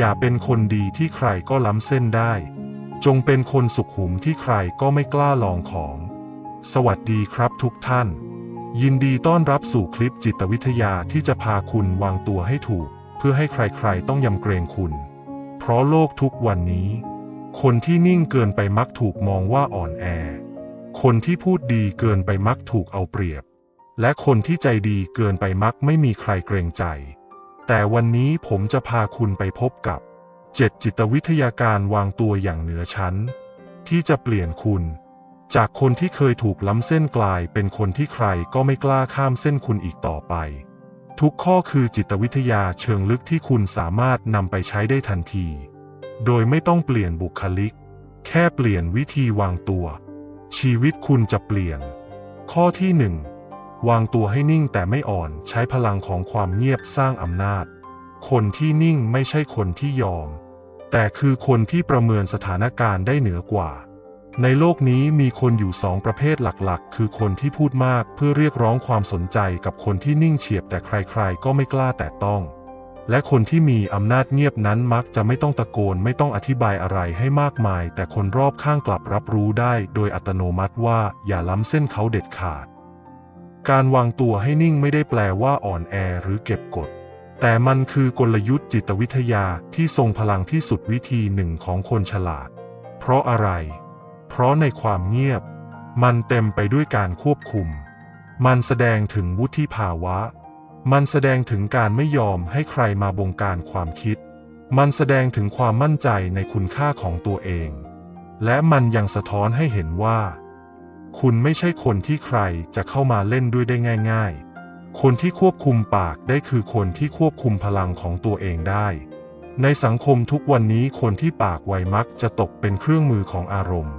อย่าเป็นคนดีที่ใครก็ล้ำเส้นได้ จงเป็นคนสุขุมที่ใครก็ไม่กล้าลองของ สวัสดีครับทุกท่าน ยินดีต้อนรับสู่คลิปจิตวิทยาที่จะพาคุณวางตัวให้ถูก เพื่อให้ใครๆต้องยำเกรงคุณ เพราะโลกทุกวันนี้ คนที่นิ่งเกินไปมักถูกมองว่าอ่อนแอ คนที่พูดดีเกินไปมักถูกเอาเปรียบ และคนที่ใจดีเกินไปมักไม่มีใครเกรงใจ แต่วันนี้ผมจะพาคุณไปพบกับเจ็ดจิตวิทยาการวางตัวอย่างเหนือชั้น ที่จะเปลี่ยนคุณ จากคนที่เคยถูกล้ำเส้นกลายเป็นคนที่ใครก็ไม่กล้าข้ามเส้นคุณอีกต่อไป ทุกข้อคือจิตวิทยาเชิงลึกที่คุณสามารถนำไปใช้ได้ทันที โดยไม่ต้องเปลี่ยนบุคลิก แค่เปลี่ยนวิธีวางตัว ชีวิตคุณจะเปลี่ยน ข้อที่หนึ่ง วางตัวให้นิ่งแต่ไม่อ่อนใช้พลังของความเงียบสร้างอำนาจ คนที่นิ่งไม่ใช่คนที่ยอม แต่คือคนที่ประเมินสถานการณ์ได้เหนือกว่า ในโลกนี้มีคนอยู่สองประเภทหลักๆ คือคนที่พูดมากเพื่อเรียกร้องความสนใจกับคนที่นิ่งเฉียบแต่ใครๆ ก็ไม่กล้าแตะต้อง และคนที่มีอำนาจเงียบนั้นมักจะไม่ต้องตะโกนไม่ต้องอธิบายอะไรให้มากมาย แต่คนรอบข้างกลับรับรู้ได้ โดยอัตโนมัติว่าอย่าล้ำเส้นเขาเด็ดขาด การวางตัวให้นิ่งไม่ได้แปลว่าอ่อนแอหรือเก็บกด แต่มันคือกลยุทธ์จิตวิทยาที่ทรงพลังที่สุดวิธีหนึ่งของคนฉลาด เพราะอะไร เพราะในความเงียบ มันเต็มไปด้วยการควบคุม มันแสดงถึงวุฒิภาวะ มันแสดงถึงการไม่ยอมให้ใครมาบงการความคิด มันแสดงถึงความมั่นใจในคุณค่าของตัวเอง และมันยังสะท้อนให้เห็นว่า คุณไม่ใช่คนที่ใครจะเข้ามาเล่นด้วยได้ง่าย ๆ คนที่ควบคุมปากได้คือคนที่ควบคุมพลังของตัวเองได้ ในสังคมทุกวันนี้คนที่ปากไวมักจะตกเป็นเครื่องมือของอารมณ์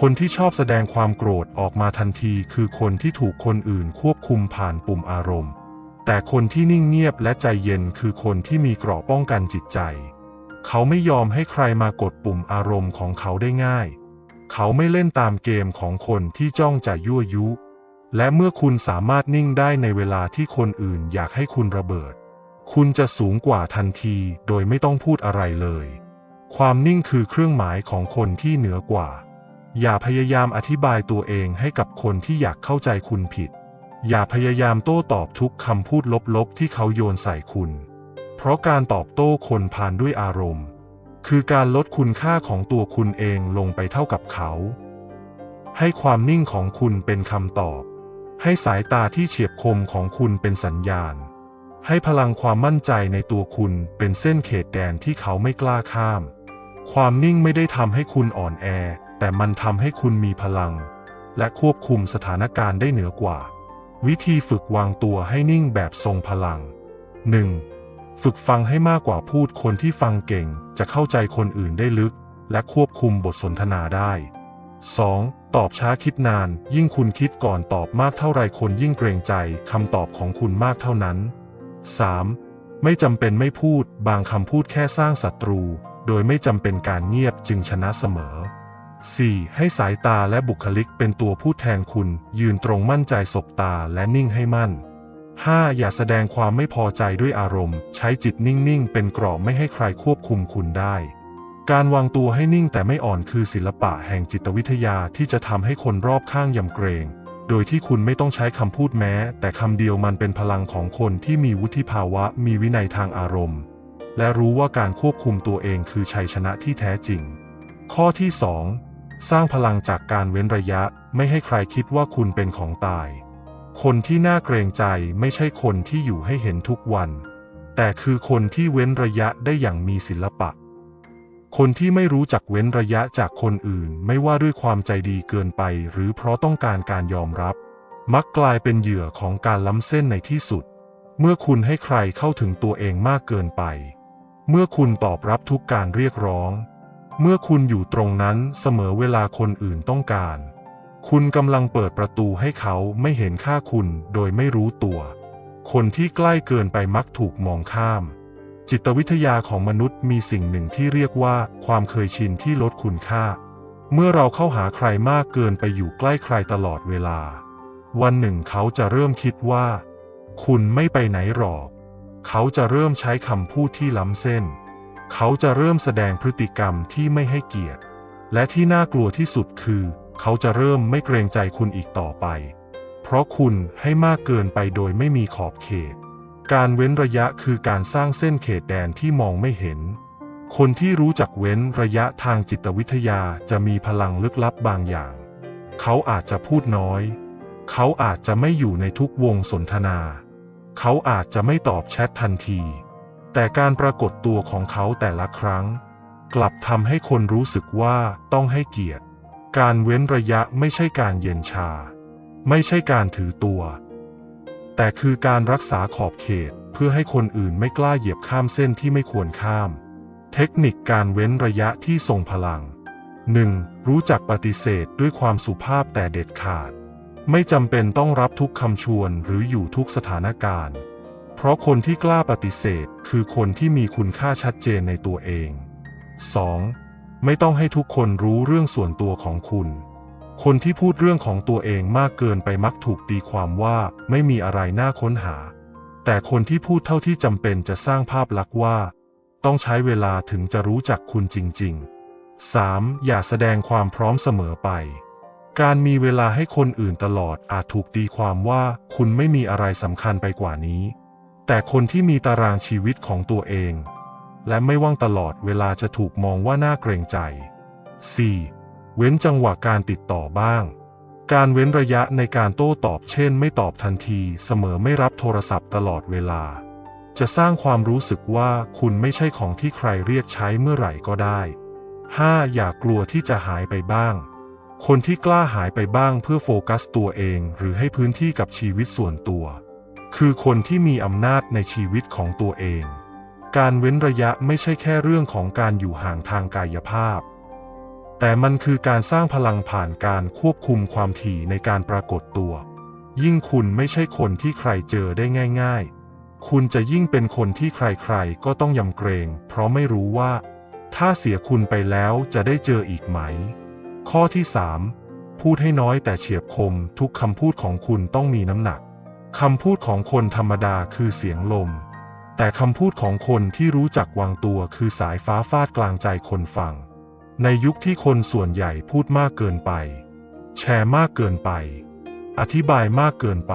คนที่ชอบแสดงความโกรธออกมาทันทีคือคนที่ถูกคนอื่นควบคุมผ่านปุ่มอารมณ์ แต่คนที่นิ่งเงียบและใจเย็นคือคนที่มีเกราะป้องกันจิตใจ เขาไม่ยอมให้ใครมากดปุ่มอารมณ์ของเขาได้ง่าย เขาไม่เล่นตามเกมของคนที่จ้องจะยั่วยุ และเมื่อคุณสามารถนิ่งได้ในเวลาที่คนอื่นอยากให้คุณระเบิด คุณจะสูงกว่าทันทีโดยไม่ต้องพูดอะไรเลย ความนิ่งคือเครื่องหมายของคนที่เหนือกว่า อย่าพยายามอธิบายตัวเองให้กับคนที่อยากเข้าใจคุณผิด อย่าพยายามโต้ตอบทุกคำพูดลบๆที่เขาโยนใส่คุณ เพราะการตอบโต้คนผ่านด้วยอารมณ์ คือการลดคุณค่าของตัวคุณเองลงไปเท่ากับเขา ให้ความนิ่งของคุณเป็นคำตอบ ให้สายตาที่เฉียบคมของคุณเป็นสัญญาณ ให้พลังความมั่นใจในตัวคุณเป็นเส้นเขตแดนที่เขาไม่กล้าข้าม ความนิ่งไม่ได้ทำให้คุณอ่อนแอ แต่มันทำให้คุณมีพลัง และควบคุมสถานการณ์ได้เหนือกว่า วิธีฝึกวางตัวให้นิ่งแบบทรงพลัง 1. ฝึกฟังให้มากกว่าพูดคนที่ฟังเก่ง จะเข้าใจคนอื่นได้ลึก และควบคุมบทสนทนาได้ 2. ตอบช้าคิดนาน ยิ่งคุณคิดก่อนตอบมากเท่าไรคนยิ่งเกรงใจคำตอบของคุณมากเท่านั้น 3. ไม่จำเป็นไม่พูด บางคำพูดแค่สร้างศัตรู โดยไม่จำเป็นการเงียบจึงชนะเสมอ 4. ให้สายตาและบุคลิกเป็นตัวพูดแทนคุณ ยืนตรงมั่นใจสบตาและนิ่งให้มั่น 5. อย่าแสดงความไม่พอใจด้วยอารมณ์ ใช้จิตนิ่ง ๆ เป็นกรอบไม่ให้ใครควบคุมคุณได้ การวางตัวให้นิ่งแต่ไม่อ่อนคือศิลปะแห่งจิตวิทยาที่จะทำให้คนรอบข้างยำเกรง โดยที่คุณไม่ต้องใช้คำพูดแม้ แต่คำเดียวมันเป็นพลังของคนที่มีวุฒิภาวะ มีวินัยทางอารมณ์ และรู้ว่าการควบคุมตัวเองคือชัยชนะที่แท้จริง ข้อที่ 2. สร้างพลังจากการเว้นระยะ ไม่ให้ใครคิดว่าคุณเป็นของตาย คนที่น่าเกรงใจไม่ใช่คนที่อยู่ให้เห็นทุกวัน แต่คือคนที่เว้นระยะได้อย่างมีศิลปะ คนที่ไม่รู้จักเว้นระยะจากคนอื่น ไม่ว่าด้วยความใจดีเกินไป หรือเพราะต้องการการยอมรับ มักกลายเป็นเหยื่อของการล้ำเส้นในที่สุด เมื่อคุณให้ใครเข้าถึงตัวเองมากเกินไป เมื่อคุณตอบรับทุกการเรียกร้อง เมื่อคุณอยู่ตรงนั้นเสมอเวลาคนอื่นต้องการ คุณกำลังเปิดประตูให้เขาไม่เห็นค่าคุณโดยไม่รู้ตัว คนที่ใกล้เกินไปมักถูกมองข้าม จิตวิทยาของมนุษย์มีสิ่งหนึ่งที่เรียกว่าความเคยชินที่ลดคุณค่า เมื่อเราเข้าหาใครมากเกินไปอยู่ใกล้ใครตลอดเวลา วันหนึ่งเขาจะเริ่มคิดว่า คุณไม่ไปไหนหรอก เขาจะเริ่มใช้คำพูดที่ล้ำเส้น เขาจะเริ่มแสดงพฤติกรรมที่ไม่ให้เกียรติ และที่น่ากลัวที่สุดคือ เขาจะเริ่มไม่เกรงใจคุณอีกต่อไป เพราะคุณให้มากเกินไปโดยไม่มีขอบเขต การเว้นระยะคือการสร้างเส้นเขตแดนที่มองไม่เห็น คนที่รู้จักเว้นระยะทางจิตวิทยาจะมีพลังลึกลับบางอย่าง เขาอาจจะพูดน้อย เขาอาจจะไม่อยู่ในทุกวงสนทนา เขาอาจจะไม่ตอบแชททันที แต่การปรากฏตัวของเขาแต่ละครั้ง กลับทำให้คนรู้สึกว่าต้องให้เกียรติ การเว้นระยะไม่ใช่การเย็นชา ไม่ใช่การถือตัว แต่คือการรักษาขอบเขตเพื่อให้คนอื่นไม่กล้าเหยียบข้ามเส้นที่ไม่ควรข้าม เทคนิคการเว้นระยะที่ทรงพลัง 1. รู้จักปฏิเสธด้วยความสุภาพแต่เด็ดขาด ไม่จำเป็นต้องรับทุกคำชวนหรืออยู่ทุกสถานการณ์ เพราะคนที่กล้าปฏิเสธคือคนที่มีคุณค่าชัดเจนในตัวเอง 2. ไม่ต้องให้ทุกคนรู้เรื่องส่วนตัวของคุณ คนที่พูดเรื่องของตัวเองมากเกินไปมักถูกตีความว่าไม่มีอะไรน่าค้นหา แต่คนที่พูดเท่าที่จำเป็นจะสร้างภาพลักษณ์ว่า ต้องใช้เวลาถึงจะรู้จักคุณจริง ๆ 3. อย่าแสดงความพร้อมเสมอไป การมีเวลาให้คนอื่นตลอดอาจถูกตีความว่าคุณไม่มีอะไรสำคัญไปกว่านี้ แต่คนที่มีตารางชีวิตของตัวเอง และไม่ว่างตลอดเวลาจะถูกมองว่าน่าเกรงใจ 4. เว้นจังหวะการติดต่อบ้าง การเว้นระยะในการโต้ตอบเช่น ไม่ตอบทันทีเสมอไม่รับโทรศัพท์ตลอดเวลา จะสร้างความรู้สึกว่าคุณไม่ใช่ของที่ใครเรียกใช้เมื่อไหร่ก็ได้ 5. อย่ากลัวที่จะหายไปบ้าง คนที่กล้าหายไปบ้างเพื่อโฟกัสตัวเอง หรือให้พื้นที่กับชีวิตส่วนตัว คือคนที่มีอำนาจในชีวิตของตัวเอง การเว้นระยะไม่ใช่แค่เรื่องของการอยู่ห่างทางกายภาพ แต่มันคือการสร้างพลังผ่านการควบคุมความถี่ในการปรากฏตัว ยิ่งคุณไม่ใช่คนที่ใครเจอได้ง่าย ๆ คุณจะยิ่งเป็นคนที่ใครๆ ก็ต้องยำเกรง เพราะไม่รู้ว่า ถ้าเสียคุณไปแล้วจะได้เจออีกไหม ข้อที่ 3 พูดให้น้อยแต่เฉียบคม ทุกคำพูดของคุณต้องมีน้ำหนักคำพูดของคนธรรมดาคือเสียงลม แต่คำพูดของคนที่รู้จักวางตัวคือสายฟ้าฟาดกลางใจคนฟัง ในยุคที่คนส่วนใหญ่พูดมากเกินไป แชร์มากเกินไป อธิบายมากเกินไป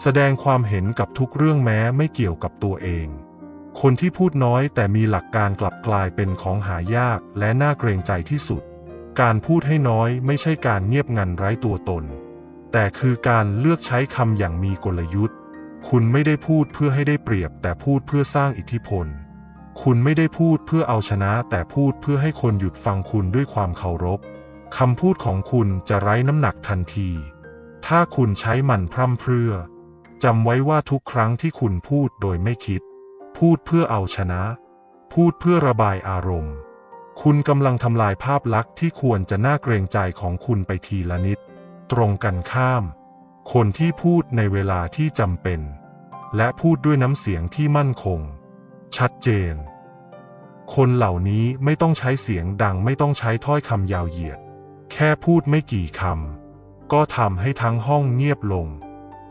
แสดงความเห็นกับทุกเรื่องแม้ไม่เกี่ยวกับตัวเอง คนที่พูดน้อยแต่มีหลักการกลับกลายเป็นของหายากและน่าเกรงใจที่สุด การพูดให้น้อยไม่ใช่การเงียบงันไร้ตัวตน แต่คือการเลือกใช้คำอย่างมีกลยุทธ์ คุณไม่ได้พูดเพื่อให้ได้เปรียบ แต่พูดเพื่อสร้างอิทธิพล คุณไม่ได้พูดเพื่อเอาชนะ แต่พูดเพื่อให้คนหยุดฟังคุณด้วยความเคารพคำพูดของคุณจะไร้น้ำหนักทันที ถ้าคุณใช้มันพร่ำเพรื่อจำไว้ว่าทุกครั้งที่คุณพูดโดยไม่คิด พูดเพื่อเอาชนะ พูดเพื่อระบายอารมณ์ คุณกำลังทำลายภาพลักษณ์ที่ควรจะน่าเกรงใจของคุณไปทีละนิด ตรงกันข้าม คนที่พูดในเวลาที่จำเป็น และพูดด้วยน้ำเสียงที่มั่นคง ชัดเจน คนเหล่านี้ไม่ต้องใช้เสียงดังไม่ต้องใช้ถ้อยคำยาวเหยียด แค่พูดไม่กี่คำก็ทำให้ทั้งห้องเงียบลง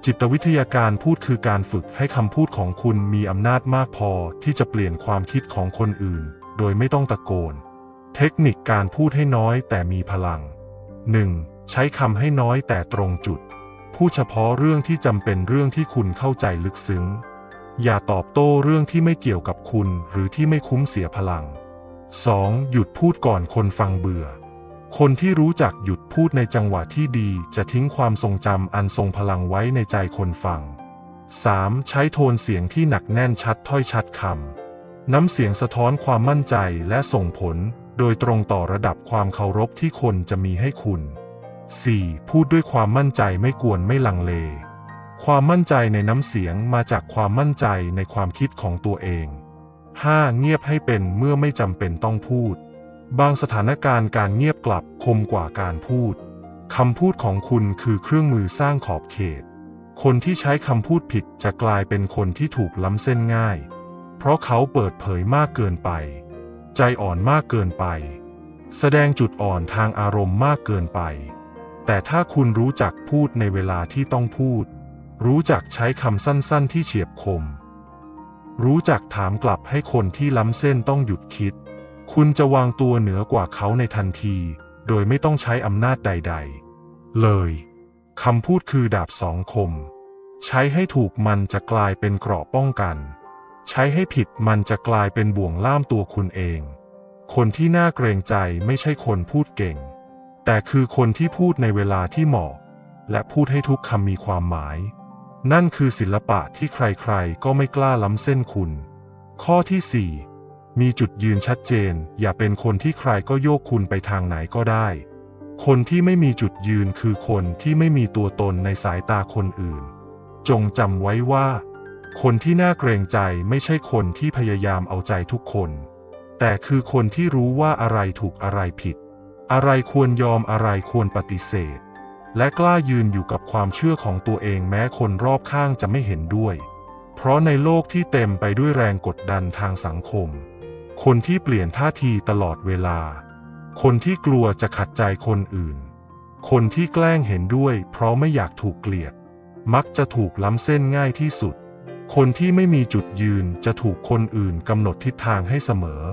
จิตวิทยาการพูดคือการฝึกให้คำพูดของคุณมีอำนาจมากพอที่จะเปลี่ยนความคิดของคนอื่น โดยไม่ต้องตะโกน เทคนิคการพูดให้น้อยแต่มีพลัง 1. ใช้คำให้น้อยแต่ตรงจุด พูดเฉพาะเรื่องที่จำเป็นเรื่องที่คุณเข้าใจลึกซึ้ง อย่าตอบโต้เรื่องที่ไม่เกี่ยวกับคุณหรือที่ไม่คุ้มเสียพลัง 2. หยุดพูดก่อนคนฟังเบื่อ คนที่รู้จักหยุดพูดในจังหวะที่ดี จะทิ้งความทรงจำอันทรงพลังไว้ในใจคนฟัง 3. ใช้โทนเสียงที่หนักแน่นชัดถ้อยชัดคำ น้ำเสียงสะท้อนความมั่นใจและส่งผล โดยตรงต่อระดับความเคารพที่คนจะมีให้คุณ 4. พูดด้วยความมั่นใจไม่กวนไม่ลังเล ความมั่นใจในน้ำเสียงมาจากความมั่นใจในความคิดของตัวเอง 5. เงียบให้เป็นเมื่อไม่จำเป็นต้องพูด บางสถานการณ์การเงียบกลับคมกว่าการพูดคำพูดของคุณคือเครื่องมือสร้างขอบเขต คนที่ใช้คำพูดผิดจะกลายเป็นคนที่ถูกล้ำเส้นง่าย เพราะเขาเปิดเผยมากเกินไป ใจอ่อนมากเกินไป แสดงจุดอ่อนทางอารมณ์มากเกินไป แต่ถ้าคุณรู้จักพูดในเวลาที่ต้องพูด รู้จักใช้คำสั้นๆที่เฉียบคม รู้จักถามกลับให้คนที่ล้ำเส้นต้องหยุดคิด คุณจะวางตัวเหนือกว่าเขาในทันที โดยไม่ต้องใช้อำนาจใด ๆ เลยคำพูดคือดาบสองคม ใช้ให้ถูกมันจะกลายเป็นเกราะป้องกัน ใช้ให้ผิดมันจะกลายเป็นบ่วงล่ามตัวคุณเอง คนที่น่าเกรงใจไม่ใช่คนพูดเก่ง แต่คือคนที่พูดในเวลาที่เหมาะ และพูดให้ทุกคำมีความหมาย นั่นคือศิลปะที่ใครๆ ก็ไม่กล้าล้ำเส้นคุณ ข้อที่ 4 มีจุดยืนชัดเจน อย่าเป็นคนที่ใครก็โยกคุณไปทางไหนก็ได้ คนที่ไม่มีจุดยืนคือคนที่ไม่มีตัวตนในสายตาคนอื่น จงจำไว้ว่า คนที่น่าเกรงใจไม่ใช่คนที่พยายามเอาใจทุกคน แต่คือคนที่รู้ว่าอะไรถูกอะไรผิด อะไรควรยอมอะไรควรปฏิเสธ และกล้ายืนอยู่กับความเชื่อของตัวเองแม้คนรอบข้างจะไม่เห็นด้วย เพราะในโลกที่เต็มไปด้วยแรงกดดันทางสังคม คนที่เปลี่ยนท่าทีตลอดเวลา คนที่กลัวจะขัดใจคนอื่น คนที่แกล้งเห็นด้วย เพราะไม่อยากถูกเกลียด มักจะถูกล้ำเส้นง่ายที่สุด คนที่ไม่มีจุดยืนจะถูกคนอื่นกำหนดทิศทางให้เสมอ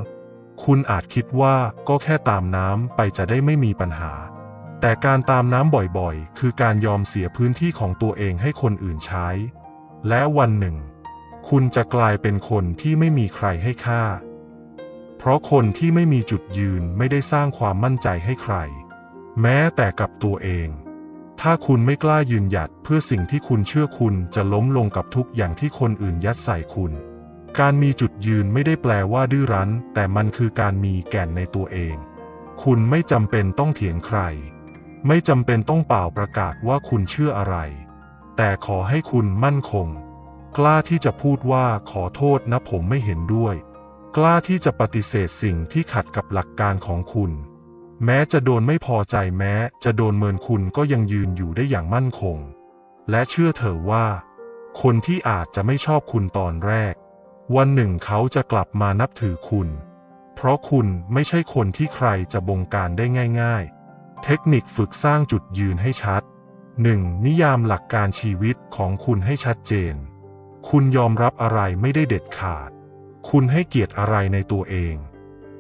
คุณอาจคิดว่าก็แค่ตามน้ำไปจะได้ไม่มีปัญหา แต่การตามน้ำบ่อยๆ คือการยอมเสียพื้นที่ของตัวเองให้คนอื่นใช้ และวันหนึ่ง คุณจะกลายเป็นคนที่ไม่มีใครให้ค่า เพราะคนที่ไม่มีจุดยืนไม่ได้สร้างความมั่นใจให้ใคร แม้แต่กับตัวเอง ถ้าคุณไม่กล้ายืนหยัดเพื่อสิ่งที่คุณเชื่อคุณจะล้มลงกับทุกอย่างที่คนอื่นยัดใส่คุณ การมีจุดยืนไม่ได้แปลว่าดื้อรั้น แต่มันคือการมีแก่นในตัวเอง คุณไม่จำเป็นต้องเถียงใคร ไม่จำเป็นต้องเป่าประกาศว่าคุณเชื่ออะไร แต่ขอให้คุณมั่นคง กล้าที่จะพูดว่าขอโทษนะผมไม่เห็นด้วย กล้าที่จะปฏิเสธสิ่งที่ขัดกับหลักการของคุณ แม้จะโดนไม่พอใจแม้ จะโดนเมินคุณก็ยังยืนอยู่ได้อย่างมั่นคง และเชื่อเถอะว่า คนที่อาจจะไม่ชอบคุณตอนแรก วันหนึ่งเขาจะกลับมานับถือคุณ เพราะคุณไม่ใช่คนที่ใครจะบงการได้ง่าย ๆ เทคนิคฝึกสร้างจุดยืนให้ชัด 1. นิยามหลักการชีวิตของคุณให้ชัดเจน คุณยอมรับอะไรไม่ได้เด็ดขาด คุณให้เกียรติอะไรในตัวเอง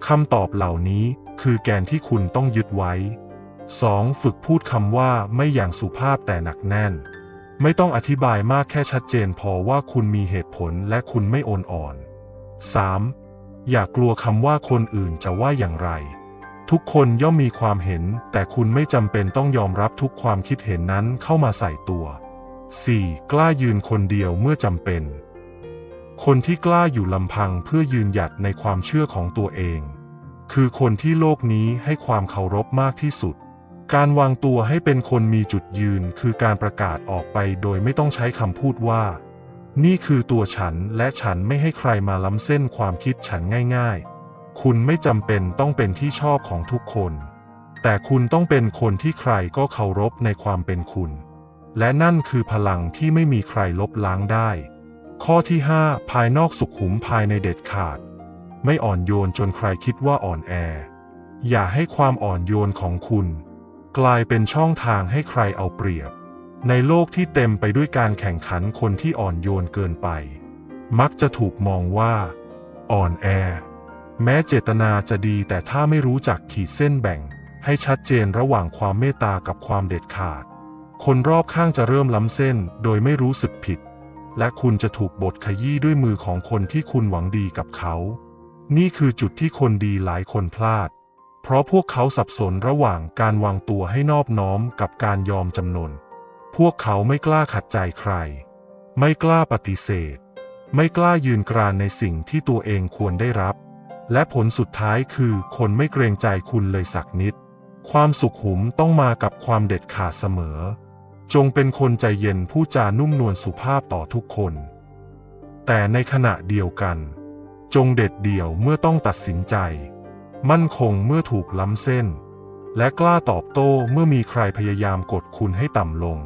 คำตอบเหล่านี้คือแกนที่คุณต้องยึดไว้ 2. ฝึกพูดคำว่าไม่อย่างสุภาพแต่หนักแน่น ไม่ต้องอธิบายมากแค่ชัดเจนพอว่าคุณมีเหตุผลและคุณไม่โอนอ่อน 3. อย่ากกลัวคำว่าคนอื่นจะว่าอย่างไร ทุกคนย่อมมีความเห็น แต่คุณไม่จำเป็นต้องยอมรับทุกความคิดเห็นนั้นเข้ามาใส่ตัว 4. กล้ายืนคนเดียวเมื่อจำเป็น คนที่กล้าอยู่ลำพังเพื่อยืนหยัดในความเชื่อของตัวเอง คือคนที่โลกนี้ให้ความเคารพมากที่สุด การวางตัวให้เป็นคนมีจุดยืนคือการประกาศออกไปโดยไม่ต้องใช้คำพูดว่า นี่คือตัวฉันและฉันไม่ให้ใครมาล้ำเส้นความคิดฉันง่ายๆ คุณไม่จำเป็นต้องเป็นที่ชอบของทุกคน แต่คุณต้องเป็นคนที่ใครก็เคารพในความเป็นคุณ และนั่นคือพลังที่ไม่มีใครลบล้างได้ ข้อที่ 5 ภายนอกสุขุมภายในเด็ดขาด ไม่อ่อนโยนจนใครคิดว่าอ่อนแอ อย่าให้ความอ่อนโยนของคุณ กลายเป็นช่องทางให้ใครเอาเปรียบ ในโลกที่เต็มไปด้วยการแข่งขันคนที่อ่อนโยนเกินไป มักจะถูกมองว่า อ่อนแอ แม้เจตนาจะดีแต่ถ้าไม่รู้จักขีดเส้นแบ่ง ให้ชัดเจนระหว่างความเมตตากับความเด็ดขาด คนรอบข้างจะเริ่มล้ำเส้นโดยไม่รู้สึกผิด และคุณจะถูกบดขยี้ด้วยมือของคนที่คุณหวังดีกับเขา นี่คือจุดที่คนดีหลายคนพลาด เพราะพวกเขาสับสนระหว่างการวางตัวให้นอบน้อมกับการยอมจำนน พวกเขาไม่กล้าขัดใจใคร ไม่กล้าปฏิเสธ ไม่กล้ายืนกรานในสิ่งที่ตัวเองควรได้รับ และผลสุดท้ายคือคนไม่เกรงใจคุณเลยสักนิด ความสุขหุมต้องมากับความเด็ดขาดเสมอ จงเป็นคนใจเย็นผู้จานุ่มนวลสุภาพต่อทุกคน แต่ในขณะเดียวกัน จงเด็ดเดี่ยวเมื่อต้องตัดสินใจ มั่นคงเมื่อถูกล้ำเส้น และกล้าตอบโต้เมื่อมีใครพยายามกดคุณให้ต่ำลง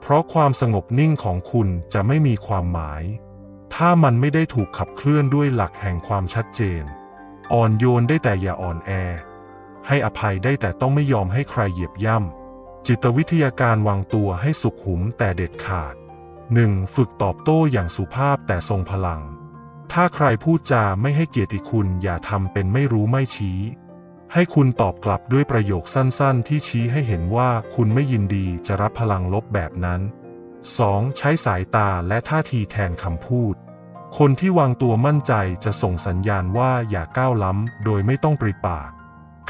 เพราะความสงบนิ่งของคุณจะไม่มีความหมาย ถ้ามันไม่ได้ถูกขับเคลื่อนด้วยหลักแห่งความชัดเจน อ่อนโยนได้แต่อย่าอ่อนแอ ให้อภัยได้แต่ต้องไม่ยอมให้ใครเหยียบย่ำ จิตวิทยาการวางตัวให้สุขหุมแต่เด็ดขาด 1. ฝึกตอบโต้อย่างสุภาพแต่ทรงพลัง ถ้าใครพูดจาไม่ให้เกียรติคุณอย่าทำเป็นไม่รู้ไม่ชี้ ให้คุณตอบกลับด้วยประโยคสั้นๆ ที่ชี้ให้เห็นว่าคุณไม่ยินดีจะรับพลังลบแบบนั้น 2. ใช้สายตาและท่าทีแทนคำพูด คนที่วางตัวมั่นใจจะส่งสัญญาณว่าอย่าก้าวล้ำโดยไม่ต้องปริปาก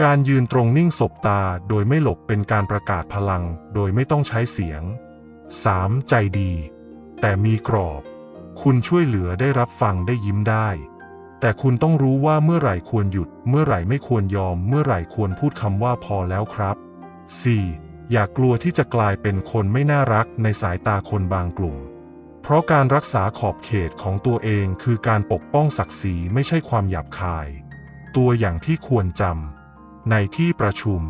การยืนตรงนิ่งสบตาโดยไม่หลบเป็นการประกาศพลัง โดยไม่ต้องใช้เสียง 3. ใจดี แต่มีกรอบ คุณช่วยเหลือได้รับฟังได้ยิ้มได้ แต่คุณต้องรู้ว่าเมื่อไหร่ควรหยุด เมื่อไหร่ไม่ควรยอม เมื่อไหร่ควรพูดคำว่าพอแล้วครับ 4. อย่ากลัวที่จะกลายเป็นคนไม่น่ารักในสายตาคนบางกลุ่ม เพราะการรักษาขอบเขตของตัวเองคือการปกป้องศักดิ์ศรีไม่ใช่ความหยาบคาย ตัวอย่างที่ควรจำในที่ประชุม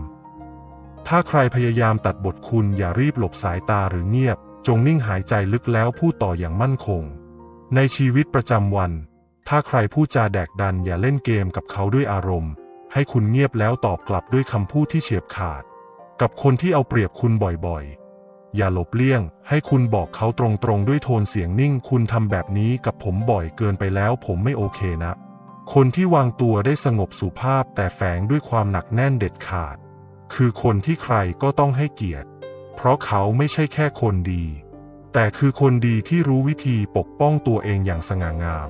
ถ้าใครพยายามตัดบทคุณอย่ารีบหลบสายตาหรือเงียบ จงนิ่งหายใจลึกแล้วพูดต่ออย่างมั่นคง ในชีวิตประจำวัน ถ้าใครพูดจาแดกดันอย่าเล่นเกมกับเขาด้วยอารมณ์ ให้คุณเงียบแล้วตอบกลับด้วยคำพูดที่เฉียบขาด กับคนที่เอาเปรียบคุณบ่อยๆ อย่าหลบเลี่ยง ให้คุณบอกเขาตรงๆด้วยโทนเสียงนิ่ง คุณทำแบบนี้กับผมบ่อยเกินไปแล้ว ผมไม่โอเคนะ คนที่วางตัวได้สงบสุภาพแต่แฝงด้วยความหนักแน่นเด็ดขาด คือคนที่ใครก็ต้องให้เกียรติ เพราะเขาไม่ใช่แค่คนดี แต่คือคนดีที่รู้วิธีปกป้องตัวเองอย่างสง่างาม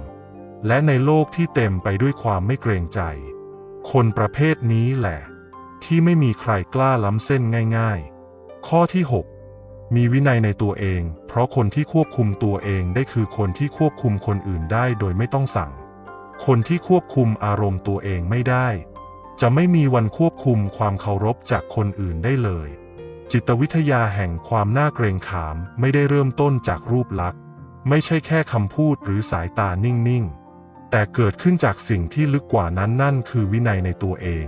และในโลกที่เต็มไปด้วยความไม่เกรงใจ คนประเภทนี้แหละ ที่ไม่มีใครกล้าล้ำเส้นง่าย ๆ ข้อที่ 6 มีวินัยในตัวเอง เพราะคนที่ควบคุมตัวเองได้คือคนที่ควบคุมคนอื่นได้โดยไม่ต้องสั่ง คนที่ควบคุมอารมณ์ตัวเองไม่ได้ จะไม่มีวันควบคุมความเคารพจากคนอื่นได้เลย จิตวิทยาแห่งความน่าเกรงขามไม่ได้เริ่มต้นจากรูปลักษณ์ ไม่ใช่แค่คำพูดหรือสายตานิ่งๆ แต่เกิดขึ้นจากสิ่งที่ลึกกว่านั้นนั่นคือวินัยในตัวเอง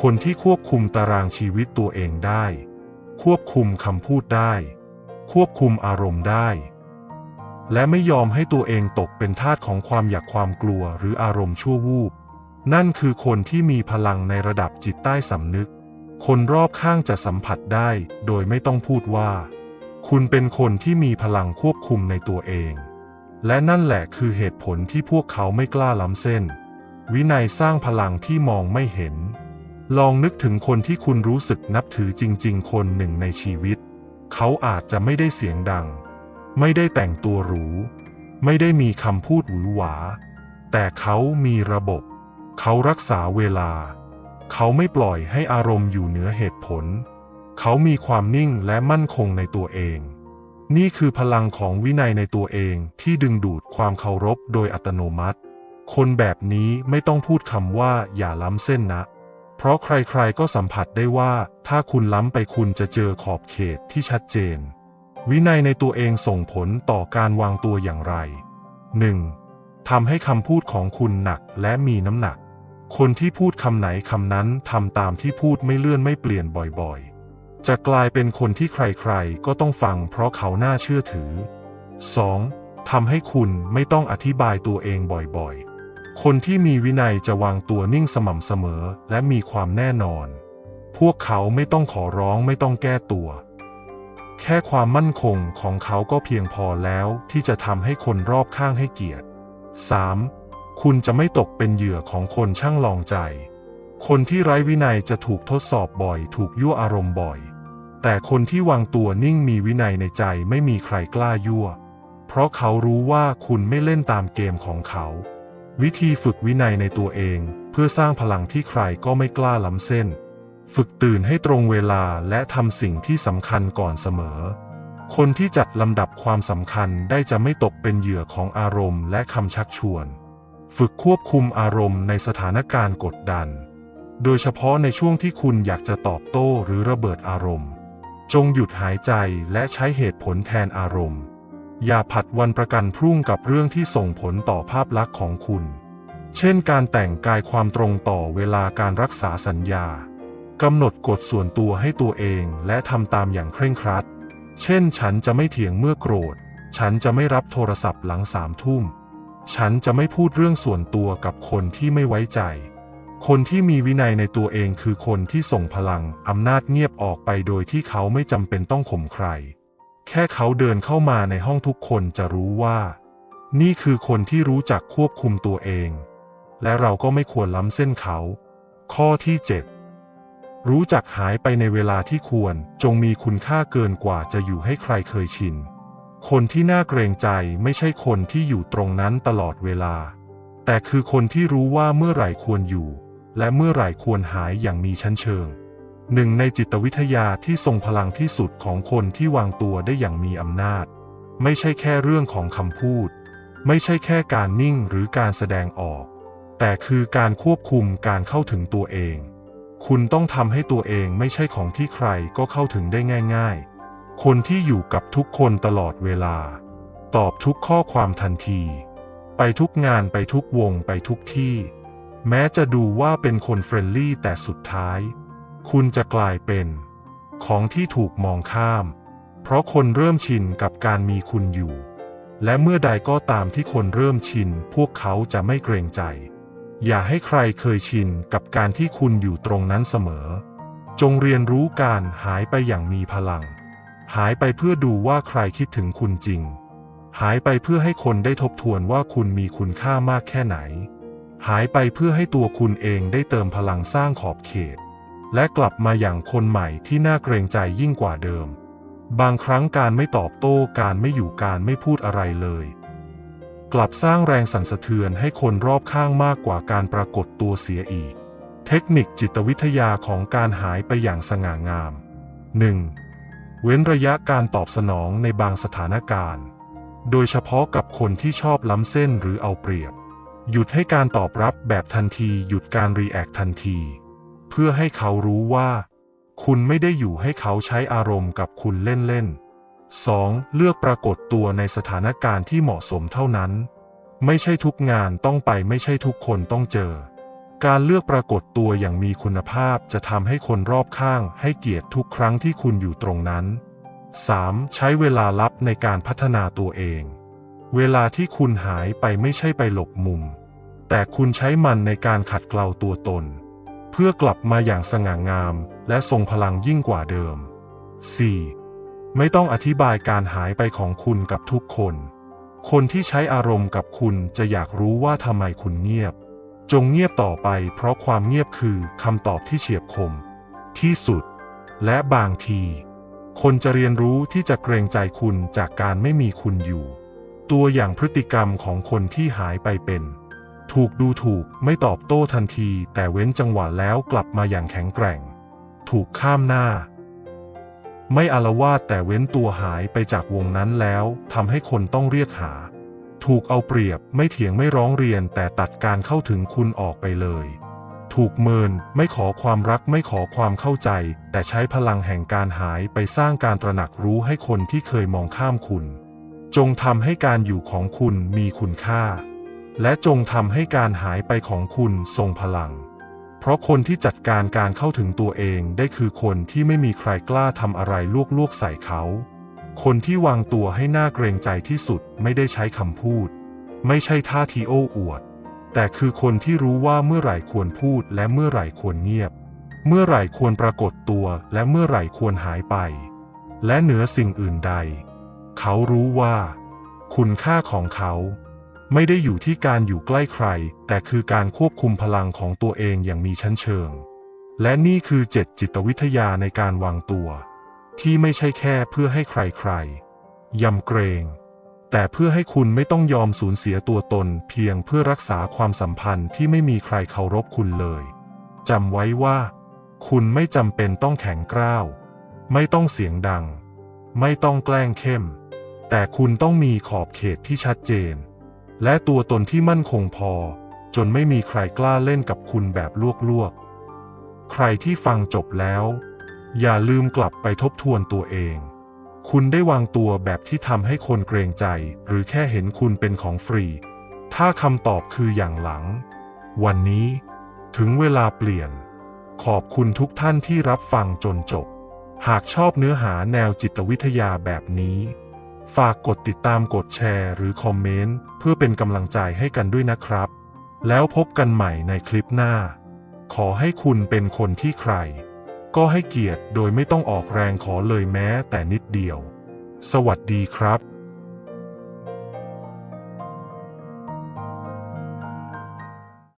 คนที่ควบคุมตารางชีวิตตัวเองได้ ควบคุมคำพูดได้ ควบคุมอารมณ์ได้ และไม่ยอมให้ตัวเองตกเป็นทาสของความอยากความกลัวหรืออารมณ์ชั่ววูบ นั่นคือคนที่มีพลังในระดับจิตใต้สำนึก คนรอบข้างจะสัมผัสได้โดยไม่ต้องพูดว่า คุณเป็นคนที่มีพลังควบคุมในตัวเอง และนั่นแหละคือเหตุผลที่พวกเขาไม่กล้าล้ำเส้น วินัยสร้างพลังที่มองไม่เห็น ลองนึกถึงคนที่คุณรู้สึกนับถือจริง ๆ คนหนึ่งในชีวิต เขาอาจจะไม่ได้เสียงดัง ไม่ได้แต่งตัวหรู ไม่ได้มีคำพูดหวือหวา แต่เขามีระบบ เขารักษาเวลา เขาไม่ปล่อยให้อารมณ์อยู่เหนือเหตุผล เขามีความนิ่งและมั่นคงในตัวเอง นี่คือพลังของวินัยในตัวเองที่ดึงดูดความเคารพโดยอัตโนมัติ คนแบบนี้ไม่ต้องพูดคำว่าอย่าล้ำเส้นนะ เพราะใครๆก็สัมผัสได้ว่า ถ้าคุณล้ำไปคุณจะเจอขอบเขตที่ชัดเจน วินัยในตัวเองส่งผลต่อการวางตัวอย่างไร 1. ทำให้คำพูดของคุณหนักและมีน้ำหนัก คนที่พูดคำไหนคำนั้นทำตามที่พูดไม่เลื่อนไม่เปลี่ยนบ่อยๆ จะกลายเป็นคนที่ใครๆ ก็ต้องฟังเพราะเขาน่าเชื่อถือ 2. ทำให้คุณไม่ต้องอธิบายตัวเองบ่อยๆ คนที่มีวินัยจะวางตัวนิ่งสม่ำเสมอและมีความแน่นอน พวกเขาไม่ต้องขอร้องไม่ต้องแก้ตัว แค่ความมั่นคงของเขาก็เพียงพอแล้วที่จะทำให้คนรอบข้างให้เกียรติ 3. คุณจะไม่ตกเป็นเหยื่อของคนช่างลองใจ คนที่ไร้วินัยจะถูกทดสอบบ่อย ถูกยั่วอารมณ์บ่อย แต่คนที่วางตัวนิ่งมีวินัยในใจไม่มีใครกล้ายั่ว เพราะเขารู้ว่าคุณไม่เล่นตามเกมของเขา วิธีฝึกวินัยในตัวเองเพื่อสร้างพลังที่ใครก็ไม่กล้าล้ำเส้น ฝึกตื่นให้ตรงเวลาและทำสิ่งที่สำคัญก่อนเสมอ คนที่จัดลำดับความสำคัญได้จะไม่ตกเป็นเหยื่อของอารมณ์และคำชักชวน ฝึกควบคุมอารมณ์ในสถานการณ์กดดัน โดยเฉพาะในช่วงที่คุณอยากจะตอบโต้หรือระเบิดอารมณ์ จงหยุดหายใจและใช้เหตุผลแทนอารมณ์ อย่าผัดวันประกันพรุ่งกับเรื่องที่ส่งผลต่อภาพลักษณ์ของคุณ เช่นการแต่งกายความตรงต่อเวลาการรักษาสัญญากำหนดกฎส่วนตัวให้ตัวเองและทำตามอย่างเคร่งครัด เช่น ฉันจะไม่เถียงเมื่อโกรธ ฉันจะไม่รับโทรศัพท์หลังสามทุ่ม ฉันจะไม่พูดเรื่องส่วนตัวกับคนที่ไม่ไว้ใจ คนที่มีวินัยในตัวเองคือคนที่ส่งพลังอำนาจเงียบออกไปโดยที่เขาไม่จำเป็นต้องข่มใคร แค่เขาเดินเข้ามาในห้องทุกคนจะรู้ว่า นี่คือคนที่รู้จักควบคุมตัวเอง และเราก็ไม่ควรล้ำเส้นเขา ข้อที่ 7 รู้จักหายไปในเวลาที่ควรจงมีคุณค่าเกินกว่าจะอยู่ให้ใครเคยชิน คนที่น่าเกรงใจไม่ใช่คนที่อยู่ตรงนั้นตลอดเวลา แต่คือคนที่รู้ว่าเมื่อไหร่ควรอยู่ และเมื่อไหร่ควรหายอย่างมีชั้นเชิง หนึ่งในจิตวิทยาที่ทรงพลังที่สุดของคนที่วางตัวได้อย่างมีอำนาจ ไม่ใช่แค่เรื่องของคำพูด ไม่ใช่แค่การนิ่งหรือการแสดงออก แต่คือการควบคุมการเข้าถึงตัวเอง คุณต้องทำให้ตัวเองไม่ใช่ของที่ใครก็เข้าถึงได้ง่าย ๆ คนที่อยู่กับทุกคนตลอดเวลา ตอบทุกข้อความทันที ไปทุกงานไปทุกวงไปทุกที่ แม้จะดูว่าเป็นคนเฟรนลี่แต่สุดท้าย คุณจะกลายเป็น ของที่ถูกมองข้าม เพราะคนเริ่มชินกับการมีคุณอยู่ และเมื่อใดก็ตามที่คนเริ่มชิน พวกเขาจะไม่เกรงใจ อย่าให้ใครเคยชินกับการที่คุณอยู่ตรงนั้นเสมอ จงเรียนรู้การหายไปอย่างมีพลัง หายไปเพื่อดูว่าใครคิดถึงคุณจริง หายไปเพื่อให้คนได้ทบทวนว่าคุณมีคุณค่ามากแค่ไหน หายไปเพื่อให้ตัวคุณเองได้เติมพลังสร้างขอบเขต และกลับมาอย่างคนใหม่ที่น่าเกรงใจยิ่งกว่าเดิม บางครั้งการไม่ตอบโต้การไม่อยู่การไม่พูดอะไรเลย กลับสร้างแรงสั่นสะเทือนให้คนรอบข้างมากกว่าการปรากฏตัวเสียอีก เทคนิคจิตวิทยาของการหายไปอย่างสง่างาม 1. เว้นระยะการตอบสนองในบางสถานการณ์ โดยเฉพาะกับคนที่ชอบล้ำเส้นหรือเอาเปรียบ หยุดให้การตอบรับแบบทันทีหยุดการรีแอคทันที เพื่อให้เขารู้ว่า คุณไม่ได้อยู่ให้เขาใช้อารมณ์กับคุณเล่นๆ 2. เลือกปรากฏตัวในสถานการณ์ที่เหมาะสมเท่านั้น ไม่ใช่ทุกงานต้องไปไม่ใช่ทุกคนต้องเจอ การเลือกปรากฏตัวอย่างมีคุณภาพจะทำให้คนรอบข้างให้เกียรติทุกครั้งที่คุณอยู่ตรงนั้น 3. ใช้เวลาลับในการพัฒนาตัวเอง เวลาที่คุณหายไปไม่ใช่ไปหลบมุม แต่คุณใช้มันในการขัดเกลาตัวตน เพื่อกลับมาอย่างสง่างาม และทรงพลังยิ่งกว่าเดิม 4. ไม่ต้องอธิบายการหายไปของคุณกับทุกคน คนที่ใช้อารมณ์กับคุณจะอยากรู้ว่าทำไมคุณเงียบ จงเงียบต่อไปเพราะความเงียบคือคำตอบที่เฉียบคม ที่สุด และบางที คนจะเรียนรู้ที่จะเกรงใจคุณจากการไม่มีคุณอยู่ ตัวอย่างพฤติกรรมของคนที่หายไปเป็น ถูกดูถูกไม่ตอบโต้ทันที แต่เว้นจังหวะแล้วกลับมาอย่างแข็งแกร่ง ถูกข้ามหน้า ไม่อารวาสแต่เว้นตัวหายไปจากวงนั้นแล้วทำให้คนต้องเรียกหา ถูกเอาเปรียบไม่เถียงไม่ร้องเรียนแต่ตัดการเข้าถึงคุณออกไปเลย ถูกเมินไม่ขอความรักไม่ขอความเข้าใจ แต่ใช้พลังแห่งการหายไปสร้างการตระหนักรู้ให้คนที่เคยมองข้ามคุณ จงทำให้การอยู่ของคุณมีคุณค่า และจงทำให้การหายไปของคุณทรงพลัง เพราะคนที่จัดการการเข้าถึงตัวเองได้คือคนที่ไม่มีใครกล้าทำอะไรลวกๆใส่เขา คนที่วางตัวให้หน่าเกรงใจที่สุดไม่ได้ใช้คำพูด ไม่ใช่ท่าทีโอ้อวด แต่คือคนที่รู้ว่าเมื่อไหร่ควรพูดและเมื่อไหร่ควรเงียบ เมื่อไหร่ควรปรากฏตัวและเมื่อไหร่ควรหายไป และเหนือสิ่งอื่นใด เขารู้ว่า คุณค่าของเขา ไม่ได้อยู่ที่การอยู่ใกล้ใคร แต่คือการควบคุมพลังของตัวเองอย่างมีชั้นเชิง และนี่คือเจ็ดจิตวิทยาในการวางตัว ที่ไม่ใช่แค่เพื่อให้ใครๆ ยำเกรง แต่เพื่อให้คุณไม่ต้องยอมสูญเสียตัวตนเพียงเพื่อรักษาความสัมพันธ์ที่ไม่มีใครเคารพคุณเลย จำไว้ว่า คุณไม่จำเป็นต้องแข็งกร้าว ไม่ต้องเสียงดัง ไม่ต้องแกล้งเข้ม แต่คุณต้องมีขอบเขตที่ชัดเจน และตัวตนที่มั่นคงพอ จนไม่มีใครกล้าเล่นกับคุณแบบลวกๆ ใครที่ฟังจบแล้ว อย่าลืมกลับไปทบทวนตัวเอง คุณได้วางตัวแบบที่ทำให้คนเกรงใจ หรือแค่เห็นคุณเป็นของฟรี ถ้าคำตอบคืออย่างหลัง วันนี้ ถึงเวลาเปลี่ยน ขอบคุณทุกท่านที่รับฟังจนจบ หากชอบเนื้อหาแนวจิตวิทยาแบบนี้ ฝากกดติดตามกดแชร์หรือคอมเมนต์เพื่อเป็นกำลังใจให้กันด้วยนะครับ แล้วพบกันใหม่ในคลิปหน้า ขอให้คุณเป็นคนที่ใคร ก็ให้เกียรติโดยไม่ต้องออกแรงขอเลยแม้แต่นิดเดียว สวัสดีครับ